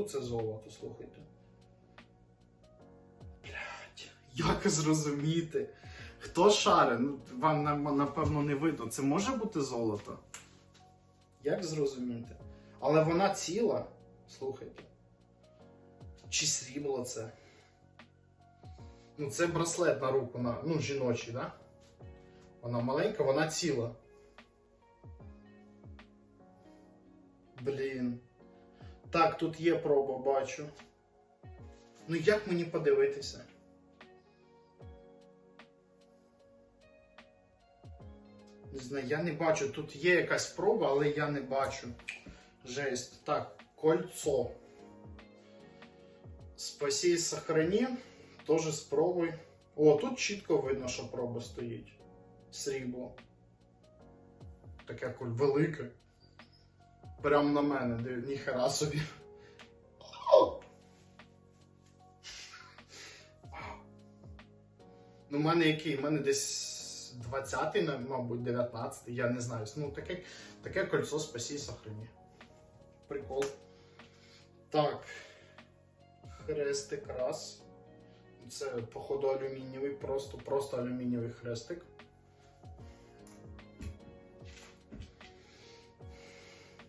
походу це золото, слухайте. Блять, як зрозуміти? Хто шаре? Ну, вам напевно не видно. Це може бути золото? Як зрозуміти? Але вона ціла, слухайте. Чи срібло це? Ну, це браслет на руку, на, ну, жіночий, да? Вона маленька, вона ціла. Блін. Так, тут є проба, бачу. Ну як мені подивитися? Не знаю, я не бачу. Тут є якась проба, але я не бачу. Жесть. Так, кольцо. Спаси і сохрани. Тоже спробуй. О, тут чітко видно, що проба стоїть. Срібло. Таке велике. Прям на мене, див, ніхера собі. Ну, в мене який? У мене десь 20-й, мабуть, 19-й, я не знаю. Ну, таке, таке кольцо спаси і сохрані. Прикол. Так. Хрестик раз. Це, походу, алюмінієвий, просто, просто алюмінієвий хрестик.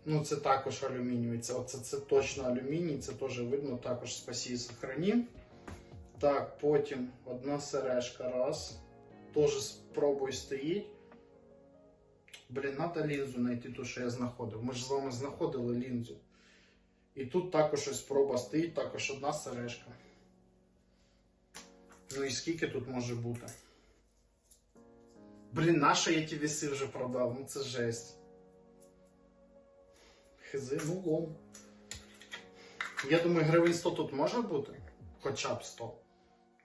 Ну, це також алюмінієвий. Це, це, точно алюміній, це теж видно, також спасі і сохрані. Так, потім одна сережка, раз. Теж спробуй стоїть. Блін, треба лінзу знайти ту, що я знаходив. Ми ж з вами знаходили лінзу. І тут також ось проба стоїть, також одна сережка. Ну і скільки тут може бути? Блін, нащо я ті віси вже продав? Ну це жесть. Хизи. Я думаю, гривень 100 тут може бути? Хоча б 100.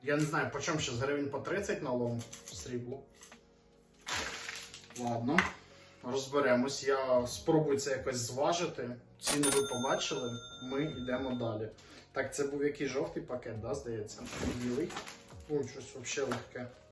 Я не знаю, по чому зараз гривень по 30 на лом в сріблу. Ладно, розберемось. Я спробую це якось зважити. Ціну ви побачили, ми йдемо далі. Так, це був який жовтий пакет, да, здається? Білий. Ой, щось взагалі легке.